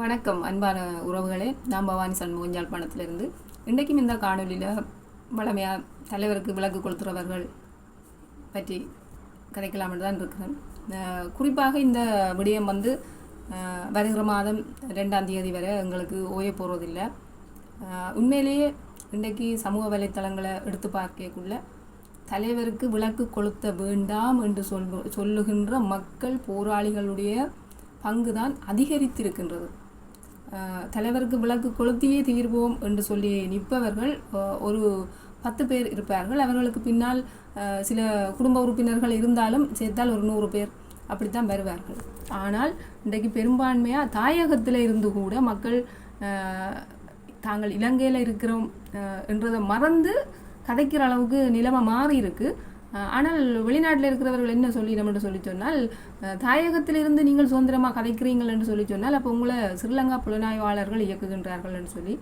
வணக்கம் அன்பான உறவுகளே. நான் பவானி சண்முகம் யாழ்ப்பாணத்திலிருந்து இன்றைக்கும் இந்த காணொலியில் வளமையாக தலைவருக்கு விலக்கு கொடுத்துறவர்கள் பற்றி கதைக்கலாம்னு தான் இருக்கிறேன். குறிப்பாக இந்த விடயம் வந்து வருகிற மாதம் ரெண்டாம் தேதி வரை எங்களுக்கு ஓய போகிறதில்லை உண்மையிலேயே இன்றைக்கு சமூக வலைத்தளங்களை எடுத்து பார்க்கக்குள்ள தலைவருக்கு விளக்கு கொளுத்த வேண்டாம் என்று சொல் சொல்லுகின்ற மக்கள் போராளிகளுடைய பங்குதான் அதிகரித்திருக்கின்றது. தலைவருக்கு விளக்கு கொளுத்தியே தீர்வோம் என்று சொல்லி நிற்பவர்கள் ஒரு பத்து பேர் இருப்பார்கள். அவர்களுக்கு பின்னால் சில குடும்ப உறுப்பினர்கள் இருந்தாலும் சேர்த்தால் ஒரு நூறு பேர் அப்படித்தான் வருவார்கள். ஆனால் இன்றைக்கு பெரும்பான்மையாக தாயகத்தில் இருந்து கூட மக்கள் தாங்கள் இலங்கையில் இருக்கிறோம் என்றதை மறந்து கதைக்கிற அளவுக்கு நிலைமை மாறி இருக்குது ஆனால் வெளிநாட்டில் இருக்கிறவர்கள் என்ன சொல்லி நம்ம சொல்லி சொன்னால் தாயகத்திலிருந்து நீங்கள் சுதந்திரமாக கதைக்கிறீங்கள் என்று சொல்லி சொன்னால் அப்போ உங்களை ஸ்ரீலங்கா புலனாய்வாளர்கள் இயக்குகின்றார்கள் என்று சொல்லி.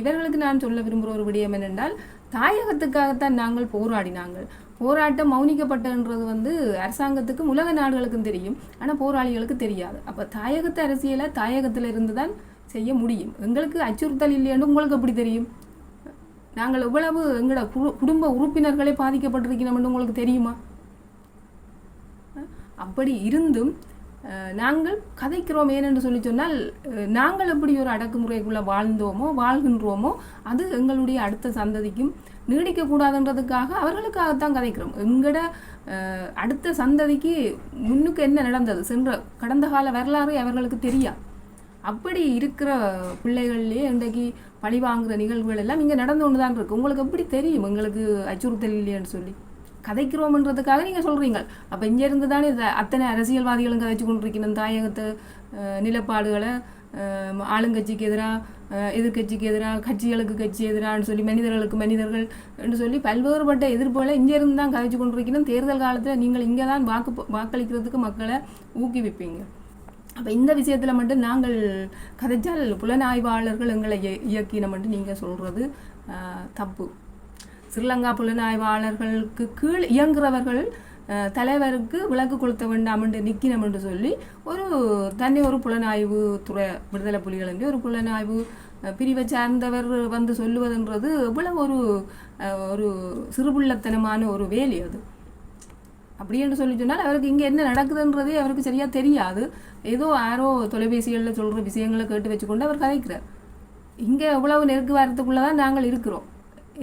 இவர்களுக்கு நான் சொல்ல விரும்புகிற ஒரு விடயம் என்னென்றால் தாயகத்துக்காகத்தான் நாங்கள் போராடினாங்கள் போராட்டம் மௌனிக்கப்பட்டன்றது வந்து அரசாங்கத்துக்கும் உலக நாடுகளுக்கும் தெரியும். ஆனால் போராளிகளுக்கு தெரியாது. அப்போ தாயகத்து அரசியலை தாயகத்தில் இருந்து தான் செய்ய முடியும். எங்களுக்கு அச்சுறுத்தல் இல்லைன்னு உங்களுக்கு எப்படி தெரியும்? நாங்கள் எவ்வளவு எங்களோட குடு குடும்ப உறுப்பினர்களே பாதிக்கப்பட்டிருக்கிறோம்னு உங்களுக்கு தெரியுமா? அப்படி இருந்தும் நாங்கள் கதைக்கிறோம் ஏனென்று சொல்லி சொன்னால் நாங்கள் எப்படி ஒரு அடக்குமுறைக்குள்ளே வாழ்ந்தோமோ வாழ்கின்றோமோ அது எங்களுடைய அடுத்த சந்ததிக்கும் நீடிக்கக்கூடாதுன்றதுக்காக அவர்களுக்காகத்தான் கதைக்கிறோம். எங்களோட அடுத்த சந்ததிக்கு முன்னுக்கு என்ன நடந்தது? சென்ற கடந்த கால வரலாறு அவர்களுக்கு தெரியாது அப்படி இருக்கிற பிள்ளைகள்லேயே இன்றைக்கு பழி வாங்குகிற நிகழ்வுகள் எல்லாம் இங்கே நடந்து கொண்டு தான் இருக்குது உங்களுக்கு எப்படி தெரியும்? எங்களுக்கு அச்சுறுத்தல் இல்லையான்னு சொல்லி. கதைக்கிறோம்ன்றதுக்காக நீங்கள் சொல்கிறீங்க அப்போ இங்கேருந்து தானே இந்த அத்தனை அரசியல்வாதிகளும் கதைச்சு கொண்டிருக்கணும் தாயகத்து நிலப்பாடுகளை ஆளுங்கட்சிக்கு எதிராக எதிர்க்கட்சிக்கு எதிராக கட்சிகளுக்கு கட்சி எதிரான்னு சொல்லி மனிதர்களுக்கு மனிதர்கள் என்று சொல்லி பல்வேறுபட்ட எதிர்ப்புகளை இங்கேருந்து தான் கதைச்சு கொண்டிருக்கணும் தேர்தல் காலத்தில் நீங்கள் இங்கே தான் வாக்கு வாக்களிக்கிறதுக்கு மக்களை ஊக்குவிப்பீங்க. அப்போ இந்த விஷயத்தில் மட்டும் நாங்கள் கதைச்சால் புலனாய்வாளர்கள் எங்களை இய- இயக்கினம் மட்டும் நீங்கள் சொல்கிறது தப்பு. ஸ்ரீலங்கா புலனாய்வாளர்களுக்கு கீழ் இயங்குறவர்கள் தலைவருக்கு விளக்கு கொளுத்த வேண்டாம் என்று நிற்கினம் என்று சொல்லி ஒரு தனி ஒரு புலனாய்வு துறை விடுதலை புலிகள் என்று ஒரு புலனாய்வு பிரிவை சார்ந்தவர் வந்து சொல்லுவதுன்றது எவ்வளவு ஒரு ஒரு சிறுபுள்ளத்தனமான ஒரு வேலை அது. அப்படி என்று சொல்லி சொன்னால் அவருக்கு இங்கே என்ன நடக்குதுன்றதே அவருக்கு சரியாக தெரியாது. ஏதோ யாரோ தொலைபேசிகளில் சொல்கிற விஷயங்களை கேட்டு வச்சுக்கொண்டு அவர் கதைக்கிறார். இங்கே எவ்வளவு நெருக்கு வரத்துக்குள்ளே தான் நாங்கள் இருக்கிறோம்.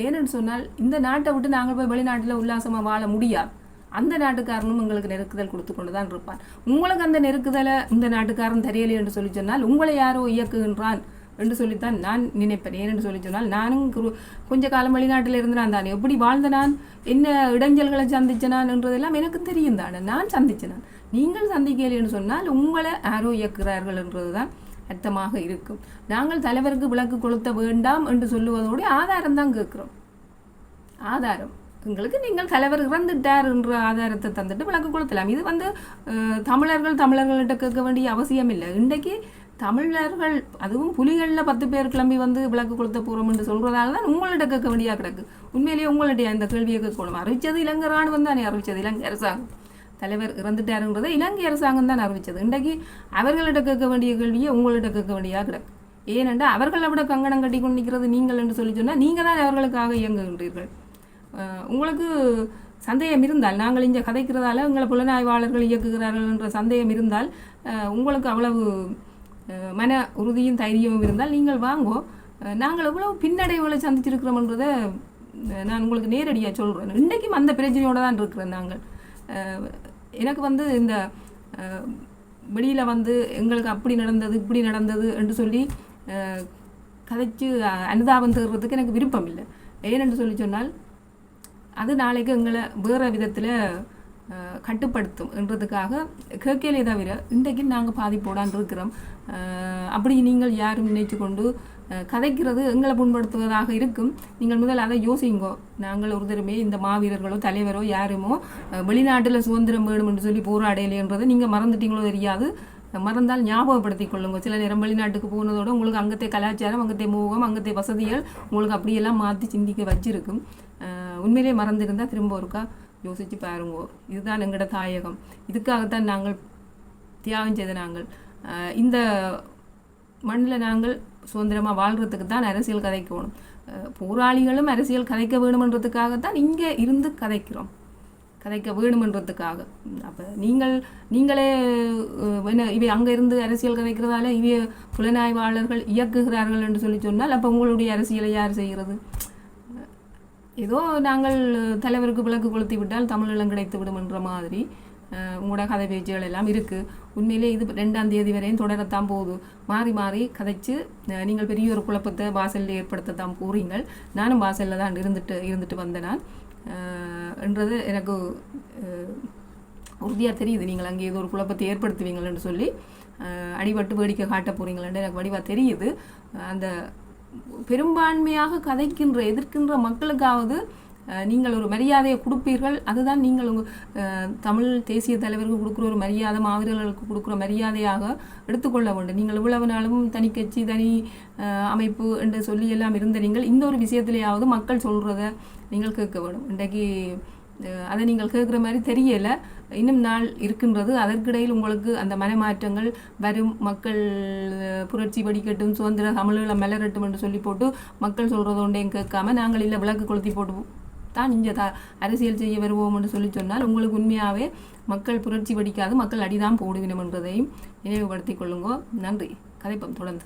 ஏன்னு சொன்னால் இந்த நாட்டை விட்டு நாங்கள் போய் வெளிநாட்டில் உல்லாசமாக வாழ முடியாது. அந்த நாட்டுக்காரனும் உங்களுக்கு நெருக்குதல் கொடுத்து கொண்டு தான் இருப்பான். உங்களுக்கு அந்த நெருக்குதலை இந்த நாட்டுக்காரன் தெரியலை என்று சொல்லி சொன்னால் உங்களை யாரோ இயக்குகின்றான். என்று சொல்லித்தான் நான் நினைப்பேன். ஏனென்று சொல்லி சொன்னால் நானும் குரு- கொஞ்ச காலம் வெளிநாட்டில் இருந்து நான் தான் எப்படி வாழ்ந்த நான்? என்ன இடைஞ்சல்களை சந்திச்சனான் என்றதெல்லாம் எனக்கு தெரியும் தானே நான் சந்திச்சனான் நீங்கள் சந்திக்கலைன்னு சொன்னால் உங்களை யாரோ இயக்குகிறார்கள் என்றதுதான் அர்த்தமாக இருக்கும். நாங்கள் தலைவருக்கு விளக்கு கொளுத்த வேண்டாம் என்று சொல்லுவதோடு ஆதாரம் தான் கேட்குறோம். ஆதாரம். எங்களுக்கு நீங்கள் தலைவர் இறந்துட்டார் என்ற ஆதாரத்தை தந்துட்டு விளக்கு கொளுத்தலாம். இது வந்து தமிழர்கள் தமிழர்கள்ட்ட கேட்க வேண்டிய அவசியம் இல்லை இன்றைக்கு தமிழர்கள் அதுவும் புலிகளில் பத்து பேர் கிளம்பி வந்து விளக்கு கொளுத்த போகிறோம் என்று சொல்கிறதால தான் உங்கள்ட்ட கேட்க வேண்டியாக கிடக்கு. உண்மையிலேயே உங்கள்ட்ட இந்த கேள்வியை கேட்கணும் அறிவிச்சது இலங்கை ராணுவம் தானே அறிவிச்சது இலங்கை அரசாங்கம். தலைவர் இறந்துட்டாருன்றதை இலங்கை அரசாங்கம் தான் அறிவிச்சது. இன்றைக்கு அவர்கள்ட்ட கேட்க வேண்டிய கேள்வியை உங்கள்ட்ட கேட்க வேண்டியாக கிடக்கு. ஏனென்றால் அவர்களை விட கங்கணம் கட்டி கொண்டு நிற்கிறது நீங்கள் என்று சொல்லி சொன்னால் நீங்கள் தான் அவர்களுக்காக இயங்குகின்றீர்கள். உங்களுக்கு சந்தேகம் இருந்தால் நாங்கள் இங்கே கதைக்கிறதால உங்களை புலனாய்வாளர்கள் இயக்குகிறார்கள் என்ற சந்தேகம் இருந்தால் உங்களுக்கு அவ்வளவு மன உறுதியும் தைரியமும் இருந்தால் நீங்கள் வாங்கோ. நாங்கள் எவ்வளோ பின்னடைவுகளை சந்திச்சிருக்கிறோம்ன்றதை நான் உங்களுக்கு நேரடியாக சொல்கிறேன் இன்றைக்கும் அந்த பிரச்சனையோடு தான் இருக்கிறேன் நாங்கள். எனக்கு வந்து இந்த வெளியில் வந்து எங்களுக்கு அப்படி நடந்தது இப்படி நடந்தது என்று சொல்லி கதைச்சு அனுதாபம் தேடுறதுக்கு எனக்கு விருப்பம் இல்லை. ஏனென்று சொல்லி சொன்னால் அது நாளைக்கு எங்களை வேறு விதத்தில் கட்டுப்படுத்தும் என்றதுக்காக கேட்கலே தவிர இன்றைக்கு நாங்கள் பாதிப்போடான் இருக்கிறோம். அப்படி நீங்கள் யாரும் நினைச்சு கொண்டு கதைக்கிறது எங்களை புண்படுத்துவதாக இருக்கும். நீங்கள் முதல் அதை யோசிங்கோ. நாங்கள் ஒருத்தருமே இந்த மாவீரர்களோ தலைவரோ யாருமோ வெளிநாட்டில் சுதந்திரம் வேணும் என்று சொல்லி போராடையிலேன்றதை நீங்கள் மறந்துட்டீங்களோ தெரியாது. மறந்தால் ஞாபகப்படுத்திக் கொள்ளுங்க. சில நேரம் வெளிநாட்டுக்கு போனதோட உங்களுக்கு அங்கத்தை கலாச்சாரம் அங்கத்தை மூகம் அங்கத்தை வசதிகள் உங்களுக்கு அப்படியெல்லாம் மாற்றி சிந்திக்க வச்சிருக்கும். உண்மையிலே மறந்துருந்தால் திரும்ப ஒருக்கா யோசித்து பாருங்கோ. இதுதான் எங்களோட தாயகம். இதுக்காகத்தான் நாங்கள் தியாகம் செய்த நாங்கள். இந்த மண்ணில் நாங்கள் சுதந்திரமாக வாழ்கிறதுக்கு தான் அரசியல் கதைக்கணும். போராளிகளும் அரசியல் கதைக்க வேணுமன்றதுக்காகத்தான் இங்கே இருந்து கதைக்கிறோம். கதைக்க வேணுமன்றதுக்காக. அப்போ நீங்கள் நீங்களே என்ன இவை அங்கே இருந்து அரசியல் கதைக்கிறதால இவை புலனாய்வாளர்கள் இயக்குகிறார்கள் என்று சொல்லி சொன்னால் அப்போ உங்களுடைய அரசியலை யார் செய்கிறது? ஏதோ நாங்கள் தலைவருக்கு விளக்கு கொளுத்தி விட்டால் தமிழெல்லாம் கிடைத்து விடும் என்ற மாதிரி உங்களோட கதை பேச்சுகள் எல்லாம் இருக்குது உண்மையிலே இது ரெண்டாம் தேதி வரையும் தொடரத்தான் போகுது. மாறி மாறி கதைச்சு நீங்கள் பெரிய ஒரு குழப்பத்தை வாசலில் ஏற்படுத்தத்தான் போகிறீங்கள் நானும் வாசலில் தான் இருந்துட்டு இருந்துட்டு வந்தேன் என்றது எனக்கு உறுதியாக தெரியுது. நீங்கள் அங்கே ஏதோ ஒரு குழப்பத்தை ஏற்படுத்துவீங்கள்னு சொல்லி அடிபட்டு வேடிக்கை காட்ட போகிறீங்களேன்னு எனக்கு வடிவாக தெரியுது. அந்த பெரும்பான்மையாக கதைக்கின்ற எதிர்க்கின்ற மக்களுக்காவது நீங்கள் ஒரு மரியாதையை கொடுப்பீர்கள். அதுதான் நீங்கள் உங்கள் தமிழ் தேசிய தலைவருக்கு கொடுக்குற ஒரு மரியாதை மாவீரர்களுக்கு கொடுக்குற மரியாதையாக எடுத்துக்கொள்ள வேண்டும். நீங்கள் இவ்வளவு நாளும் தனி கட்சி தனி அமைப்பு என்று சொல்லி எல்லாம் இருந்த நீங்கள் இந்த ஒரு விஷயத்திலேயாவது மக்கள் சொல்கிறத நீங்கள் கேட்க வேண்டும். இன்றைக்கு அதை நீங்கள் கேட்குற மாதிரி தெரியல. இன்னும் நாள் இருக்கின்றது. அதற்கிடையில் உங்களுக்கு அந்த மனமாற்றங்கள் வரும். மக்கள் புரட்சி படிக்கட்டும் சுதந்திர தமிழீழம் மலரட்டும் என்று சொல்லி போட்டு மக்கள் சொல்கிறது ஒன்றையும் கேட்காம நாங்கள் இல்லை விளக்கு கொளுத்தி போட்டு தான் இங்கே த அரசியல் செய்ய வருவோம் என்று சொல்லி சொன்னால் உங்களுக்கு உண்மையாகவே மக்கள் புரட்சி படிக்காது மக்கள் அடிதான் போடுவினம் என்றதையும் நினைவுபடுத்திக் கொள்ளுங்கோ. நன்றி. கதைப்பம் தொடர்ந்து.